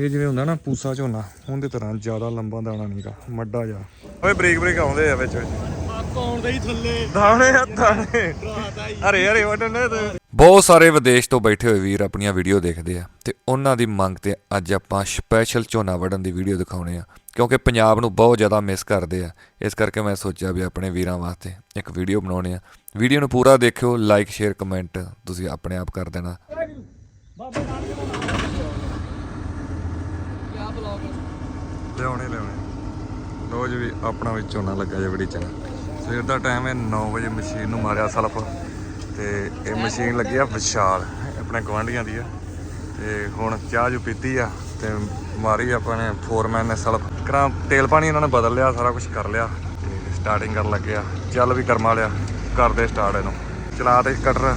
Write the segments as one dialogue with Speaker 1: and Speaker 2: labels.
Speaker 1: ਇਹ ਜਿਵੇਂ ਹੁੰਦਾ ਨਾ ਪੂਸਾ ਝੋਨਾ ਉਹਦੇ ਤਰ੍ਹਾਂ ਜ਼ਿਆਦਾ ਲੰਬਾ ਦਾਣਾ ਨਹੀਂਗਾ ਮੱਡਾ ਜਾ ਓਏ ਬ੍ਰੇਕ ਬ੍ਰੇਕ ਆਉਂਦੇ ਆ ਵਿੱਚ ਵਿੱਚ।
Speaker 2: ਕੌਣ ਦੇ ਹੀ ਥੱਲੇ।
Speaker 1: ਦਾਣੇ ਆ ਦਾਣੇ। ਅਰੇ ਅਰੇ ਵਟਨੇ ਤੇ।
Speaker 3: ਬਹੁਤ ਸਾਰੇ ਵਿਦੇਸ਼ ਤੋਂ ਬੈਠੇ ਹੋਏ ਵੀਰ ਆਪਣੀਆਂ ਵੀਡੀਓ ਦੇਖਦੇ ਆ ਤੇ ਉਹਨਾਂ ਦੀ ਮੰਗ ਤੇ ਅੱਜ ਆਪਾਂ ਸਪੈਸ਼ਲ ਝੋਨਾ ਵੜਨ ਦੀ ਵੀਡੀਓ ਦਿਖਾਉਣੇ ਆ ਕਿਉਂਕਿ ਪੰਜਾਬ ਨੂੰ ਬਹੁਤ ਜ਼ਿਆਦਾ ਮਿਸ ਕਰਦੇ ਆ। ਇਸ ਕਰਕੇ ਮੈਂ ਸੋਚਿਆ ਵੀ ਆਪਣੇ ਵੀਰਾਂ ਵਾਸਤੇ ਇੱਕ ਵੀਡੀਓ ਬਣਾਉਣੀ ਆ। ਵੀਡੀਓ ਨੂੰ ਪੂਰਾ ਦੇਖਿਓ ਲਾਈਕ ਸ਼ੇਅਰ ਕਮੈਂਟ ਤੁਸੀਂ ਆਪਣੇ ਆਪ ਕਰ ਦੇਣਾ।
Speaker 1: ਲਿਆਉਣੇ ਲਿਆਉਣੇ। ਰੋਜ਼ ਵੀ ਆਪਣਾ ਵੀ ਝੋਨਾ ਲੱਗਾ ਜੇ ਬੜੀ ਚੰਗਾ। ਸਵੇਰ ਦਾ ਟਾਈਮ ਹੈ 9 ਵਜੇ ਮਸ਼ੀਨ ਨੂੰ ਮਾਰਿਆ ਸਲਫ। ਤੇ ਇਹ ਮਸ਼ੀਨ ਲੱਗੀ ਆ ਵਿਸ਼ਾਲ, ਆਪਣੇ ਗਵਾਂਢੀਆਂ ਦੀ ਆ। ਤੇ ਹੁਣ ਚਾਹ ਜੂ ਪੀਤੀ ਆ, ਤੇ ਮਾਰੀ ਆਪਾਂ ਨੇ ਫੋਰਮੈਨ ਨੇ ਸਲਫ। ਕਰਾਂ ਤੇਲ ਪਾਣੀ ਇਹਨਾਂ ਨੇ ਬਦਲ ਲਿਆ, ਸਾਰਾ ਕੁਝ ਕਰ ਲਿਆ। ਤੇ ਸਟਾਰਟਿੰਗ ਕਰਨ ਲੱਗਿਆ ਚੱਲ ਵੀ ਕਰਮਾ ਲਿਆ ਕਰਦੇ ਸਟਾਰਟ ਇਹਨੂੰ। ਚਲਾ ਤੇ ਕਟਰ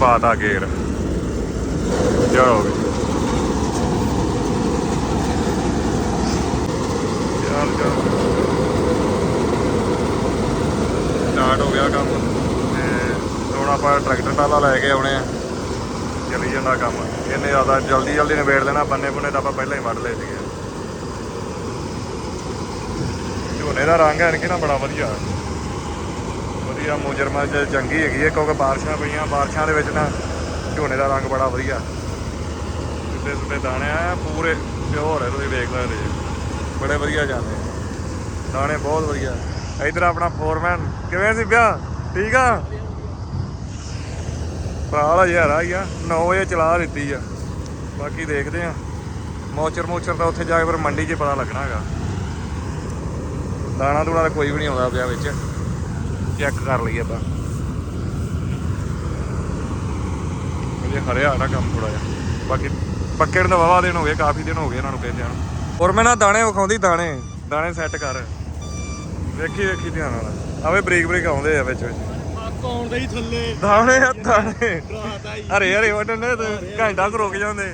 Speaker 1: ਪਾਤਾ ਗੇਅਰ ਚਲੋ ਵੀ ਚੱਲ ਚੱਲ ਸਟਾਰਟ ਹੋ ਗਿਆ ਕੰਮ ਤੇ ਹੁਣ ਆਪਾਂ ਟਰੈਕਟਰ ਲੈ ਕੇ ਆਉਣੇ ਆ। ਚੱਲੀ ਜਾਂਦਾ ਕੰਮ। ਇਹਨੇ ਜ਼ਿਆਦਾ ਜਲਦੀ ਜਲਦੀ ਨਿਬੇੜ ਲੈਣਾ, ਬੰਨੇ ਬੁਨੇ ਤਾਂ ਆਪਾਂ ਪਹਿਲਾਂ ਹੀ ਵੱਢ ਲਏ ਸੀਗੇ। ਝੋਨੇ ਦਾ ਰੰਗ ਹੈ ਕਿ ਨਾ ਬੜਾ ਵਧੀਆ। ਵਧੀਆ ਮੋਜਰਮਾ ਚ ਚੰਗੀ ਹੈਗੀ ਹੈ ਕਿਉਂਕਿ ਬਾਰਿਸ਼ਾਂ ਪਈਆਂ, ਬਾਰਿਸ਼ਾਂ ਦੇ ਵਿੱਚ ਨਾ ਝੋਨੇ ਦਾ ਰੰਗ ਬੜਾ ਵਧੀਆ। ਸਿੱਧੇ ਸਿੱਧੇ ਦਾਣੇ ਆ, ਪੂਰੇ ਪਿਓਰ ਹੈ ਤੁਸੀਂ ਵੇਖ ਸਕਦੇ ਜੀ। ਬੜੇ ਵਧੀਆ ਜਾਂਦੇ ਦਾਣੇ ਬਹੁਤ ਵਧੀਆ। ਇਧਰ ਆਪਣਾ ਫੋਰਮੈਨ, ਕਿਵੇਂ ਸੀ ਵਿਆਹ ਠੀਕ ਆ? ਭਰਾ ਯਾਰ ਆ 9 ਵਜੇ ਚਲਾ ਦਿੱਤੀ ਆ। ਬਾਕੀ ਦੇਖਦੇ ਆ। ਮੋਚਰ ਮੋਚਰ ਤਾਂ ਉੱਥੇ ਜਾ ਕੇ ਫਿਰ ਮੰਡੀ 'ਚ ਪਤਾ ਲੱਗਣਾ ਹੈਗਾ। ਦਾਣਾ ਦੂਣਾ ਤਾਂ ਕੋਈ ਵੀ ਨਹੀਂ ਆਉਂਦਾ ਪਿਆ ਵਿੱਚ। ਚੈੱਕ ਕਰ ਲਈਏ ਆਪਾਂ। ਅਜੇ ਹਰਿਆ ਨਾ ਕੰਮ ਥੋੜਾ ਜਿਹਾ। ਬਾਕੀ ਪੱਕੇ ਨੂੰ ਤਾਂ ਵਾਵਾ ਦਿਨ ਹੋ ਗਏ, ਕਾਫੀ ਦਿਨ ਹੋ ਗਏ ਇਹਨਾਂ ਨੂੰ ਕਹਿੰਦੇ ਨੂੰ ਹੋਰ ਮੈਂ ਨਾ ਦਾਣੇ ਵਿਖਾਉਂਦੀ, ਦਾਣੇ। ਦਾਣੇ ਸੈੱਟ ਕਰ। ਵੇਖੀ ਵੇਖੀ ਧਿਆਨ ਨਾਲ। ਆਵੇ ਬ੍ਰੇਕ ਬ੍ਰੇਕ ਆਉਂਦੇ ਆ ਵਿੱਚ ਵਿੱਚ।
Speaker 2: ਕੌਣ ਦੇ ਹੀ ਥੱਲੇ?
Speaker 1: ਦਾਣੇ ਆ ਦਾਣੇ।
Speaker 2: ਰਾਤਾ ਹੀ।
Speaker 1: ਅਰੇ ਅਰੇ ਵਟਨੇ ਤੇ ਘੰਟਾ ਕੁ ਰੁਕ ਜਾਂਦੇ।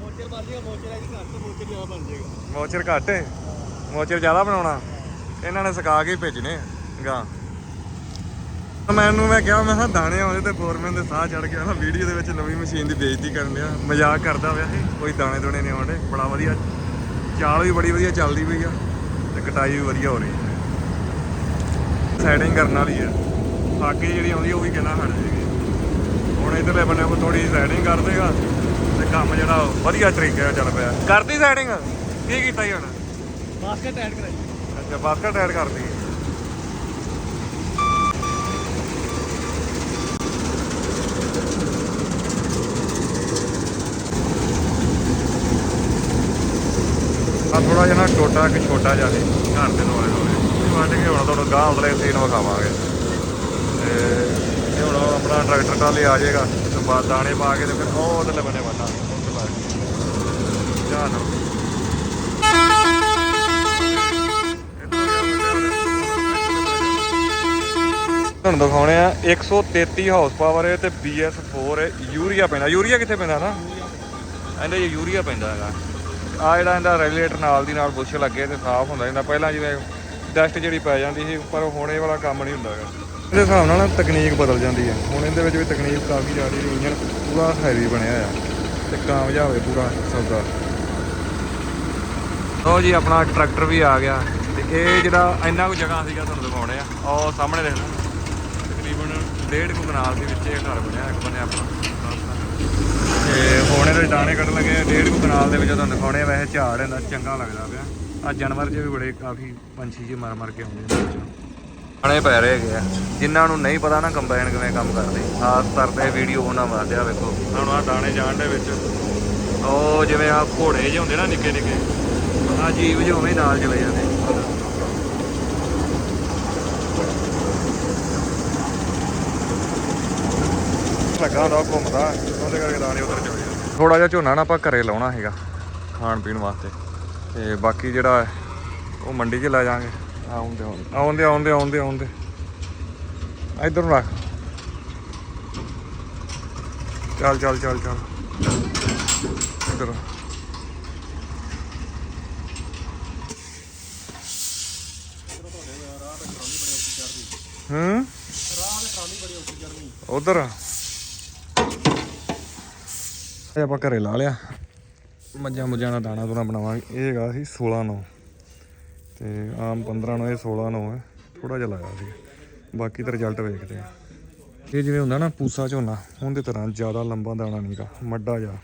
Speaker 2: ਮੋਚਰ ਬਣ ਜਾਏਗਾ ਮੋਚਰ ਆ ਜੀ ਘਰ ਤੋਂ ਮੋਚਰ ਜ਼ਿਆਦਾ ਬਣ ਜਾਏਗਾ।
Speaker 1: ਮੋਚਰ ਘੱਟ ਹੈ ਮੋਚਰ ਜ਼ਿਆਦਾ ਬਣਾਉਣਾ। ਇਹਨਾਂ ਨੇ ਸੁਕਾ ਕੇ ਹੀ ਭੇਜਣੇ ਗਾ। ਮੈਨੂੰ ਮੈਂ ਕਿਹਾ ਮੈਂ ਕਿਹਾ ਦਾਣੇ ਆਉਂਦੇ ਤੇ ਫੋਰਮੈਨ ਦੇ ਸਾਹ ਚੜ ਗਿਆ। ਨਾ ਵੀਡੀਓ ਦੇ ਵਿੱਚ ਨਵੀਂ ਮਸ਼ੀਨ ਦੀ ਬੇਇੱਜ਼ਤੀ ਕਰਨ ਡਿਆ। ਮਜ਼ਾਕ ਕਰਦਾ ਪਿਆ ਸੀ ਕੋਈ ਦਾਣੇ ਦੋਣੇ ਨਹੀਂ ਆਉਂਦੇ। ਬੜਾ ਵਧੀਆ। ਚਾਲ ਵੀ ਬੜੀ ਵਧੀਆ ਚੱਲਦੀ ਪਈ ਆ। ਤੇ ਕਟਾਈ ਵੀ ਵਧੀਆ ਹੋ ਰਹੀ ਸੈਟਿੰਗ ਕਰਨ ਵਾਲੀ ਆ। ਬਾਕੀ ਜਿਹੜੀ ਆਉਂਦੀ ਉਹ ਵੀ ਕਹਿੰਦਾ ਹਟ ਜੇਗੀ ਹੁਣ ਇਧਰਲੇ ਬੰਨੇ ਕੋ ਥੋੜੀ ਸੈਟਿੰਗ ਕਰ ਦੇਗਾ ਤੇ ਕੰਮ ਜਿਹੜਾ ਵਧੀਆ ਤਰੀਕੇ ਨਾਲ ਚੱਲ ਪਿਆ। ਕਰਦੀ ਸੈਟਿੰਗ ਕੀ ਕੀਤਾ ਜੀ ਹੁਣ?
Speaker 2: ਬਾਸਕਟ ਐਡ ਕਰਾਈ।
Speaker 1: ਅੱਛਾ ਬਾਸਕਟ ਐਡ ਕਰਦੀ ਆ ਥੋੜਾ ਜਿਹਾ ਟੋਟਾ ਕਿ ਛੋਟਾ ਜਿਹਾ ਘਰ ਦੇ ਨੋਲੇ ਇਹ ਵੱਢ ਕੇ ਹੁਣ ਤੁਹਾਨੂੰ ਗਾਂ ਉਧਰੇ ਸੀਨ ਵਿਖਾਵਾਂਗੇ। ਤੇ ਇਹ ਹੁਣ ਆਪਣਾ ਟਰੈਕਟਰ ਟਾਲੇ ਆ ਜਾਏਗਾ, ਤੇ ਬਾਅਦ ਦਾਣੇ ਪਾ ਕੇ ਤੇ ਫਿਰ ਉਹ ਉਧਰਲੇ ਬੰਨੇ ਵੱਢਾਂਗੇ ਉੱਧਰ ਤੁਹਾਨੂੰ ਦਿਖਾਉਣੇ ਆ 133 ਹਾਰਸ ਪਾਵਰ ਹੈ ਤੇ BS4 ਹੈ ਯੂਰੀਆ ਪੈਂਦਾ। ਯੂਰੀਆ ਕਿੱਥੇ ਪੈਂਦਾ ਨਾ? ਇਹਦੇ ਜੇ ਯੂਰੀਆ ਪੈਂਦਾ ਹੈਗਾ। ਆ ਜਿਹੜਾ ਇਹਦਾ ਰੈਗੂਲੇਟਰ ਨਾਲ ਦੀ ਨਾਲ ਬੁਸ਼ ਲੱਗੇ ਤੇ ਸਾਫ਼ ਹੁੰਦਾ। ਜਾਂਦਾ ਪਹਿਲਾਂ ਜਿਵੇਂ ਡਸਟ ਜਿਹੜੀ ਪੈ ਜਾਂਦੀ ਸੀ, ਪਰ ਹੁਣ ਇਹ ਵਾਲਾ ਕੰਮ ਨਹੀਂ ਹੁੰਦਾ ਹੈਗਾ। ਇਹਦੇ ਹਿਸਾਬ ਨਾਲ ਨਾ ਤਕਨੀਕ ਬਦਲ ਜਾਂਦੀ ਹੈ। ਹੁਣ ਇਹਦੇ ਵਿੱਚ ਵੀ ਤਕਨੀਕ ਕਾਫੀ ਜ਼ਿਆਦਾ ਇੰਜਨ ਪੂਰਾ ਹੈਵੀ ਬਣਿਆ ਆ ਤੇ ਕਾਮਯਾਬ ਹੈ ਪੂਰਾ ਸੌਦਾ ਲੋ ਜੀ, ਆਪਣਾ ਟਰੈਕਟਰ ਵੀ ਆ ਗਿਆ ਤੇ ਇਹ ਜਿਹੜਾ ਇੰਨਾ ਕੁ ਜਗ੍ਹਾ ਸੀਗਾ ਤੁਹਾਨੂੰ ਦਿਖਾਉਣੇ ਆ, ਉਹ ਸਾਹਮਣੇ ਦੇਖ ਲਓ। ਤਕਰੀਬਨ ਡੇਢ ਕੁ ਕਨਾਲ ਦੇ ਵਿੱਚ ਇਹ ਘਰ ਬਣਿਆ, ਇੱਕ ਬੰਨੇ ਆਪਣਾ। ਤੇ ਹੁਣ ਇਹਦੇ ਦਾਣੇ ਕੱਢ ਲਗੇ ਡੇਢ ਕੁ ਕਨਾਲ ਦੇ ਵਿੱਚ ਤੁਹਾਨੂੰ ਦਿਖਾਉਣੇ ਆ। ਵੈਸੇ ਝਾੜ ਇਹਦਾ ਚੰਗਾ ਲੱਗਦਾ ਪਿਆ। ਆ ਜਾਨਵਰ ਜੇ ਵੀ ਬੜੇ ਕਾਫੀ ਪੰਛੀ ਜੇ ਮਰ ਮਰ ਕੇ ਆਉਂਦੇ ਨੇ। ਦਾਣੇ ਪੈ ਰਹੇ ਹੈਗੇ ਆ। ਜਿਨ੍ਹਾਂ ਨੂੰ ਨਹੀਂ ਪਤਾ ਨਾ ਕੰਬਾਈਨ ਕਿਵੇਂ ਕੰਮ ਕਰਦੀ। ਖਾਸ ਕਰਦੇ ਵੀਡੀਓ ਉਹਨਾਂ ਵਾਸਤੇ ਆ ਵੇਖੋ। ਹੁਣ ਆ ਦਾਣੇ ਜਾਣ ਦੇ ਵਿੱਚ। ਉਹ ਜਿਵੇਂ ਆ ਘੋੜੇ ਜਿਹੇ ਹੁੰਦੇ ਨਾ ਨਿੱਕੇ ਨਿੱਕੇ। ਆ ਜੀਵ ਜਿਹੇ ਉਵੇਂ ਨਾਲ ਚਲੇ ਜਾਂਦੇ। ਲੱਗਾ ਉਹ ਘੁੰਮਦਾ ਉਹਦੇ ਕਰਕੇ ਦਾਣੇ ਉਧਰ ਚਲੇ ਜਾਂਦੇ। ਥੋੜਾ ਜਿਹਾ ਝੋਨਾ ਨਾ ਆਪਾਂ ਘਰੇ ਲਾਉਣਾ ਹੈਗਾ ਖਾਣ ਪੀਣ ਵਾਸਤੇ। ਤੇ ਬਾਕੀ ਜਿਹੜਾ ਉਹ ਮੰਡੀ 'ਚ ਲੈ ਜਾਾਂਗੇ ਆਉਂਦੇ ਆਉਂਦੇ ਆਉਂਦੇ ਆਉਂਦੇ ਆਉਂਦੇ। ਇਧਰ ਨੂੰ ਰੱਖ। ਚੱਲ ਚੱਲ ਚੱਲ ਚੱਲ। ਇਧਰ। ਹੂੰ? ਉਧਰ। ਆਪਾਂ ਘਰੇ ਲਾ ਲਿਆ। ਮੱਝਾਂ ਮੁੱਝਾਂ ਦਾ ਦਾਣਾ ਦੂਣਾ ਬਣਾਵਾਂਗੇ। ਇਹ ਹੈਗਾ ਸੀ 16 ਨੌ। ਤੇ ਆਮ 15 ਨੂੰ ਇਹ 16 ਨੌ ਹੈ ਥੋੜਾ ਜਿਹਾ ਲਾਇਆ ਸੀ। ਬਾਕੀ ਤਾਂ ਰਿਜ਼ਲਟ ਵੇਖਦੇ ਆ। ਇਹ ਜਿਵੇਂ ਹੁੰਦਾ ਨਾ, ਪੂਸਾ ਝੋਨਾ, ਉਹਦੇ ਤਰ੍ਹਾਂ ਜ਼ਿਆਦਾ ਲੰਬਾ ਦਾਣਾ ਨਹੀਂਗਾ ਮੱਡਾ ਜਾ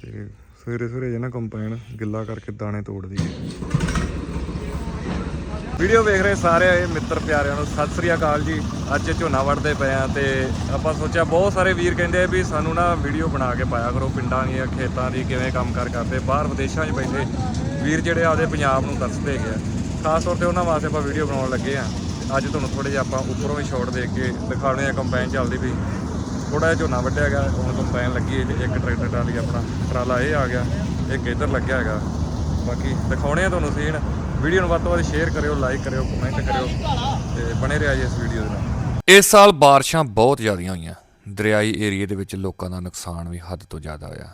Speaker 1: ਤੇ ਸਵੇਰੇ ਸਵੇਰੇ ਜੇ ਨਾ ਕੰਪਾਈਨ, ਗਿੱਲਾ ਕਰਕੇ ਦਾਣੇ ਤੋੜਦੀ ਹੈ ਵੀਡੀਓ ਵੇਖ ਰਹੇ ਸਾਰੇ ਇਹ ਮਿੱਤਰ ਪਿਆਰਿਆਂ ਨੂੰ, ਸਤਿ ਸ੍ਰੀ ਅਕਾਲ ਜੀ। ਅੱਜ ਝੋਨਾ ਵੜਦੇ ਪਏ ਆ ਤੇ ਆਪਾਂ ਸੋਚਿਆ ਬਹੁਤ ਸਾਰੇ ਵੀਰ ਕਹਿੰਦੇ ਆ ਵੀ ਸਾਨੂੰ ਨਾ ਵੀਡੀਓ ਬਣਾ ਕੇ ਪਾਇਆ ਕਰੋ, ਪਿੰਡਾਂ ਦੀਆਂ, ਖੇਤਾਂ ਦੀ ਕਿਵੇਂ ਕੰਮ ਕਾਰ ਕਰਦੇ, ਬਾਹਰ ਵਿਦੇਸ਼ਾਂ 'ਚ ਬੈਠੇ। ਵੀਰ ਜਿਹੜੇ ਆਪਦੇ ਪੰਜਾਬ ਨੂੰ ਤਰਸਦੇ ਹੈਗੇ ਖਾਸ ਤੌਰ ਤੇ ਉਹਨਾਂ ਵਾਸਤੇ ਆਪਾਂ ਵੀਡੀਓ ਬਣਾਉਣ ਲੱਗੇ ਆ। ਅੱਜ ਤੁਹਾਨੂੰ ਥੋੜੇ ਜਿਹਾ ਆਪਾਂ ਉੱਪਰੋਂ ਹੀ ਸ਼ਾਟ ਦੇ ਕੇ ਦਿਖਾਉਣੇ ਆ ਕੰਪਾਈਨ ਚੱਲਦੀ ਵੀ ਥੋੜਾ ਜਿਹਾ ਝੋਨਾ ਵੱਢਿਆ ਹੈਗਾ ਹੁਣ ਕੰਪਾਈਨ ਲੱਗੀ ਹੈ ਤੇ ਇੱਕ ਟਰੈਕਟਰ ਟਰਾਲੀ ਆਪਣਾ, ਟਰਾਲਾ ਇਹ ਆ ਗਿਆ, ਇੱਕ ਇੱਧਰ ਲੱਗਿਆ ਹੈਗਾ। ਬਾਕੀ ਦਿਖਾਉਣੇ ਆ ਤੁਹਾਨੂੰ ਸੀਨ ਵੀਡੀਓ ਨੂੰ ਵੱਧ ਤੋਂ ਵੱਧ ਸ਼ੇਅਰ ਕਰਿਓ ਲਾਈਕ ਕਰਿਓ ਕਮੈਂਟ ਕਰਿਓ ਤੇ ਬਣੇ ਰਿਹਾ ਜੀ ਇਸ ਵੀਡੀਓ ਦੇ ਨਾਲ।
Speaker 3: ਇਸ ਸਾਲ ਬਾਰਿਸ਼ਾਂ ਬਹੁਤ ਜ਼ਿਆਦੀਆਂ ਹੋਈਆਂ। ਦਰਿਆਈ ਏਰੀਏ ਦੇ ਵਿੱਚ ਲੋਕਾਂ ਦਾ ਨੁਕਸਾਨ ਵੀ ਹੱਦ ਤੋਂ ਜ਼ਿਆਦਾ ਹੋਇਆ।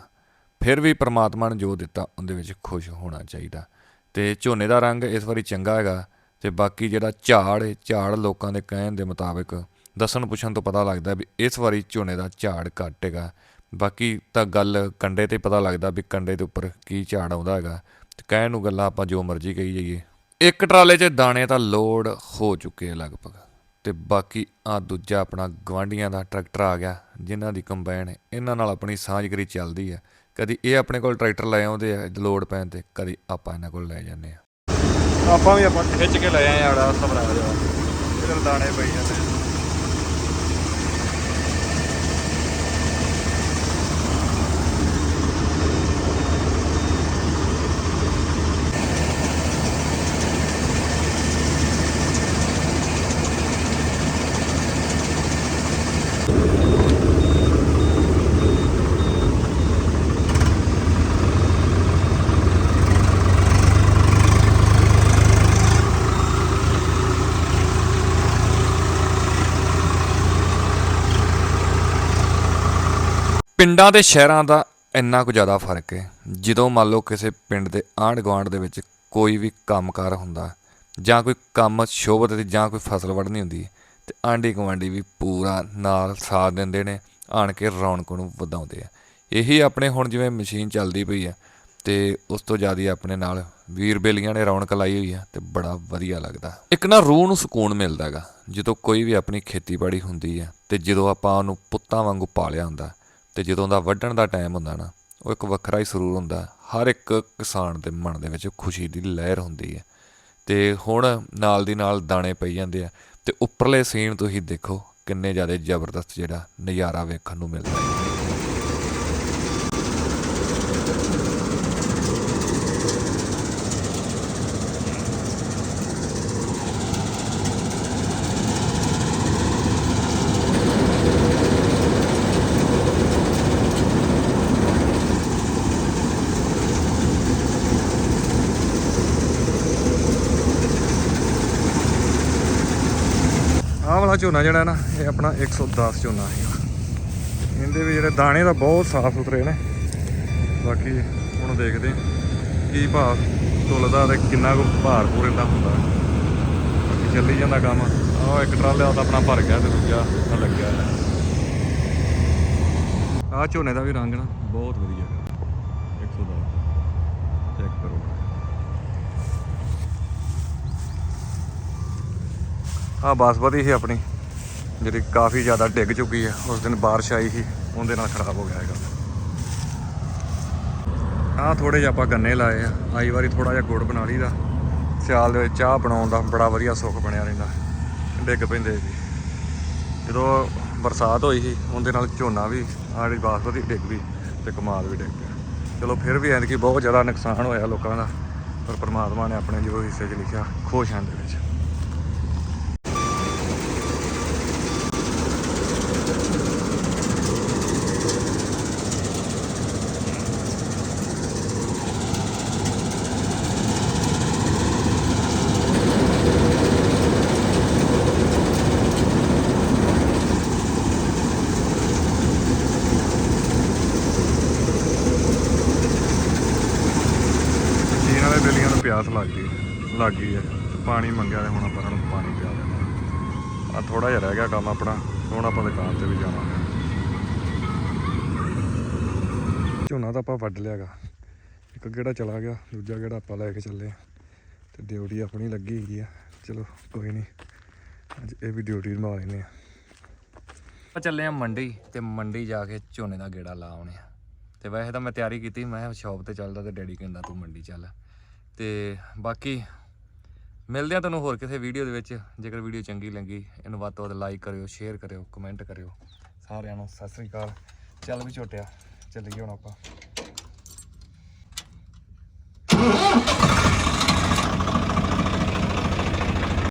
Speaker 3: ਫਿਰ ਵੀ ਪ੍ਰਮਾਤਮਾ ਨੇ ਜੋ ਦਿੱਤਾ, ਉਹਦੇ ਵਿੱਚ ਖੁਸ਼ ਹੋਣਾ ਚਾਹੀਦਾ। ਤੇ ਝੋਨੇ ਦਾ ਰੰਗ ਇਸ ਵਾਰੀ ਚੰਗਾ ਹੈਗਾ ਤੇ ਬਾਕੀ ਜਿਹੜਾ ਝਾੜ ਹੈ ਝਾੜ ਲੋਕਾਂ ਦੇ ਕਹਿਣ ਦੇ ਮੁਤਾਬਕ ਦੱਸਣ ਪੁੱਛਣ ਤੋਂ ਪਤਾ ਲੱਗਦਾ ਵੀ ਇਸ ਵਾਰੀ ਝੋਨੇ ਦਾ ਝਾੜ ਘੱਟ ਹੈਗਾ। ਬਾਕੀ ਤਾਂ ਗੱਲ ਕੰਡੇ ਤੇ ਪਤਾ ਲੱਗਦਾ ਵੀ ਕੰਡੇ ਦੇ ਉੱਪਰ ਕੀ ਝਾੜ ਆਉਂਦਾ ਹੈਗਾ। ਤੇ ਕਹਿਣ ਨੂੰ ਗੱਲਾਂ ਆਪਾਂ ਜੋ ਮਰਜ਼ੀ ਕਹੀ ਜਾਈਏ। ਇੱਕ ਟਰਾਲੇ 'ਚ ਦਾਣੇ ਤਾਂ ਲੋਡ ਹੋ ਚੁੱਕੇ ਆ ਲਗਭਗ। ਤੇ ਬਾਕੀ ਆ ਦੂਜਾ ਆਪਣਾ ਗਵਾਂਡੀਆਂ ਦਾ ਟਰੈਕਟਰ ਆ ਗਿਆ, ਜਿਨ੍ਹਾਂ ਦੀ ਕੰਬਾਈਨ ਇਹਨਾਂ ਨਾਲ ਆਪਣੀ ਸਾਂਝਗਰੀ ਚੱਲਦੀ ਹੈ ਕਦੀ ਇਹ ਆਪਣੇ ਕੋਲ ਟਰੈਕਟਰ ਲੈ ਆਉਂਦੇ ਆ ਲੋਡ ਪੈਣ ਤੇ ਕਦੀ ਆਪਾਂ ਇਹਨਾਂ ਕੋਲ ਲੈ ਜਾਂਦੇ ਆ।
Speaker 1: ਆਪਾਂ ਵੀ ਆਪਾਂ ਖਿੱਚ ਕੇ ਲੈ ਆਏ ਆੜਾ ਸਵਰਾ ਜਾ ਇਹਦੇ ਦਾਣੇ ਪਈ ਜਾਂਦੇ
Speaker 3: ਪਿੰਡਾਂ ਤੇ ਸ਼ਹਿਰਾਂ ਦਾ ਇੰਨਾ ਕੁ ਜ਼ਿਆਦਾ ਫ਼ਰਕ ਹੈ। ਜਦੋਂ ਮੰਨ ਲਓ ਕਿਸੇ ਪਿੰਡ ਦੇ ਆਂਢ ਗੁਆਂਢ ਦੇ ਵਿੱਚ ਕੋਈ ਵੀ ਕੰਮਕਾਰ ਹੁੰਦਾ, ਜਾਂ ਕੋਈ ਕੰਮ ਸ਼ੋਭਤ ਤੇ ਜਾਂ ਕੋਈ ਫਸਲ ਵੱਢਣੀ ਹੁੰਦੀ ਤੇ ਆਂਢੀ ਗੁਆਂਢੀ ਵੀ ਪੂਰਾ ਨਾਲ ਸਾਥ ਦਿੰਦੇ ਨੇ, ਆਣ ਕੇ ਰੌਣਕ ਨੂੰ ਵਧਾਉਂਦੇ ਆ। ਇਹੀ ਆਪਣੇ ਹੁਣ ਜਿਵੇਂ ਮਸ਼ੀਨ ਚੱਲਦੀ ਪਈ ਆ, ਤੇ ਉਸ ਤੋਂ ਜ਼ਿਆਦਾ ਆਪਣੇ ਨਾਲ ਵੀਰ ਬੇਲੀਆਂ ਨੇ ਰੌਣਕ ਲਾਈ ਹੋਈ ਆ, ਤੇ ਬੜਾ ਵਧੀਆ ਲੱਗਦਾ। ਇੱਕ ਨਾ ਰੂਹ ਨੂੰ ਸਕੂਨ ਮਿਲਦਾ ਹੈਗਾ ਜਦੋਂ ਕੋਈ ਵੀ ਆਪਣੀ ਖੇਤੀਬਾੜੀ ਹੁੰਦੀ ਆ, ਤੇ ਜਦੋਂ ਆਪਾਂ ਉਹਨੂੰ ਪੁੱਤਾਂ ਵਾਂਗੂ ਪਾਲਿਆ ਹੁੰਦਾ ਤੇ ਜਦੋਂ ਦਾ ਵੱਢਣ ਦਾ ਟਾਈਮ ਹੁੰਦਾ ਨਾ, ਉਹ ਇੱਕ ਵੱਖਰਾ ਹੀ ਸਰੂਰ ਹੁੰਦਾ। ਹਰ ਇੱਕ ਕਿਸਾਨ ਦੇ ਮਨ ਦੇ ਵਿੱਚ ਖੁਸ਼ੀ ਦੀ ਲਹਿਰ ਹੁੰਦੀ ਹੈ। ਤੇ ਹੁਣ ਨਾਲ ਦੀ ਨਾਲ ਦਾਣੇ ਪਈ ਜਾਂਦੇ ਆ ਤੇ ਉੱਪਰਲੇ ਸੀਨ ਤੁਸੀਂ ਦੇਖੋ, ਕਿੰਨੇ ਜ਼ਿਆਦਾ ਜ਼ਬਰਦਸਤ ਜਿਹੜਾ ਨਜ਼ਾਰਾ ਵੇਖਣ ਨੂੰ ਮਿਲਦਾ ਹੈ।
Speaker 1: ਆਹ ਝੋਨਾ ਜਿਹੜਾ ਨਾ, ਇਹ ਆਪਣਾ 110 ਝੋਨਾ ਹੈਗਾ ਇਹਦੇ ਵੀ ਜਿਹੜੇ ਦਾਣੇ ਦਾ ਬਹੁਤ ਸਾਫ਼ ਸੁਥਰੇ ਨੇ। ਬਾਕੀ ਹੁਣ ਦੇਖਦੇ ਕੀ ਭਾਅ ਤੁਲਦਾ ਤੇ ਕਿੰਨਾ ਕੁ ਭਾਰ ਪੂਰੇ ਦਾ ਹੁੰਦਾ। ਬਾਕੀ ਚੱਲੀ ਜਾਂਦਾ ਕੰਮ। ਆਹ ਇੱਕ ਟਰਾਲਾ ਤਾਂ ਆਪਣਾ ਭਰ ਗਿਆ ਤੇ ਦੂਜਾ ਲੱਗਿਆ। ਹੈ ਆਹ ਝੋਨੇ ਦਾ ਵੀ ਰੰਗ ਨਾ ਬਹੁਤ ਵਧੀਆ ਹੈ 110 ਚੈੱਕ ਕਰੋ ਆ ਬਾਸਮਤੀ ਸੀ ਆਪਣੀ, ਜਿਹੜੀ ਕਾਫੀ ਜ਼ਿਆਦਾ ਡਿੱਗ ਚੁੱਕੀ ਹੈ ਉਸ ਦਿਨ ਬਾਰਿਸ਼ ਆਈ ਸੀ, ਉਹਦੇ ਨਾਲ ਖਰਾਬ ਹੋ ਗਿਆ ਹੈਗਾ। ਆ ਥੋੜੇ ਜਿਹਾ ਆਪਾਂ ਗੰਨੇ ਲਾਏ ਆ। ਆਈ ਵਾਰੀ ਥੋੜਾ ਜਿਹਾ ਗੁੜ ਬਣਾ ਲਈਦਾ। ਸਿਆਲ ਦੇ ਵਿੱਚ ਚਾਹ ਬਣਾਉਣ ਦਾ ਬੜਾ ਵਧੀਆ ਸੁੱਖ ਬਣਿਆ ਰਹਿੰਦਾ। ਡਿੱਗ ਪੈਂਦੇ ਸੀ। ਜਦੋਂ ਬਰਸਾਤ ਹੋਈ ਸੀ, ਉਹਦੇ ਨਾਲ ਝੋਨਾ ਵੀ, ਆਹ ਜਿਹੜੀ ਬਾਸਪਤੀ ਡਿੱਗ ਵੀ ਤੇ ਕਮਾਲ ਵੀ ਡਿੱਗ ਗਿਆ ਚਲੋ ਫਿਰ ਵੀ ਐਤਕੀ ਬਹੁਤ ਜ਼ਿਆਦਾ ਨੁਕਸਾਨ ਹੋਇਆ ਲੋਕਾਂ ਦਾ, ਪਰ ਪ੍ਰਮਾਤਮਾ ਨੇ ਆਪਣੇ ਜੋ ਹਿੱਸੇ 'ਚ ਲਿਖਿਆ, ਖੁਸ਼ ਹਾਂ ਦੇ ਵਿੱਚ ਜੀਨ ਵਾਲੇ ਬੇਲੀਆਂ ਨੂੰ ਪਿਆਸ ਲੱਗ ਗਈ ਲੱਗ ਗਈ ਹੈ। ਪਾਣੀ ਮੰਗਿਆ ਤੇ ਹੁਣ ਆਪਾਂ ਇਹਨਾਂ ਨੂੰ ਪਾਣੀ ਪਿਆ ਦੇਣਾ ਆ ਥੋੜਾ ਜਿਹਾ ਰਹਿ ਗਿਆ ਕੰਮ ਆਪਣਾ, ਹੁਣ ਆਪਾਂ ਦੁਕਾਨ ਤੇ ਵੀ ਜਾਵਾਂਗੇ। ਝੋਨਾ ਤਾਂ ਆਪਾਂ ਵੱਢ ਲਿਆਗਾ। ਇੱਕ ਗੇੜਾ ਚਲਾ ਗਿਆ, ਦੂਜਾ ਗੇੜਾ ਆਪਾਂ ਲੈ ਕੇ ਚੱਲੇ ਤੇ ਡਿਊਟੀ ਆਪਣੀ ਲੱਗੀ ਹੈਗੀ ਆ। ਚਲੋ, ਕੋਈ ਨਹੀਂ। ਅੱਜ ਇਹ ਵੀ ਡਿਊਟੀ ਨਿਭਾ ਲੈਨੇ ਆ ਆਪਾਂ ਚੱਲੇ ਆ ਮੰਡੀ, ਤੇ ਮੰਡੀ ਜਾ ਕੇ ਝੋਨੇ ਦਾ ਗੇੜਾ ਲਾ ਆਉਣੇ ਆ ਤੇ ਵੈਸੇ ਤਾਂ ਮੈਂ ਤਿਆਰੀ ਕੀਤੀ, ਮੈਂ ਸ਼ਾਪ ਤੇ ਚੱਲਦਾ ਤੇ ਡੈਡੀ ਕਹਿੰਦਾ, ਤੂੰ ਮੰਡੀ ਚੱਲ। ਤੇ ਬਾਕੀ ਮਿਲਦੇ ਆ ਤੁਹਾਨੂੰ ਹੋਰ ਕਿਸੇ ਵੀਡੀਓ ਦੇ ਵਿੱਚ। ਜੇਕਰ ਵੀਡੀਓ ਚੰਗੀ ਲੱਗੀ, ਇਹਨੂੰ ਵੱਧ ਤੋਂ ਵੱਧ ਲਾਈਕ ਕਰਿਓ ਸ਼ੇਅਰ ਕਰਿਓ ਕਮੈਂਟ ਕਰਿਓ। ਸਾਰਿਆਂ ਨੂੰ ਸਤਿ ਸ੍ਰੀ ਅਕਾਲ। ਚੱਲ ਵੀ ਝੋਟਿਆ, ਚੱਲੀਏ ਹੁਣ ਆਪਾਂ।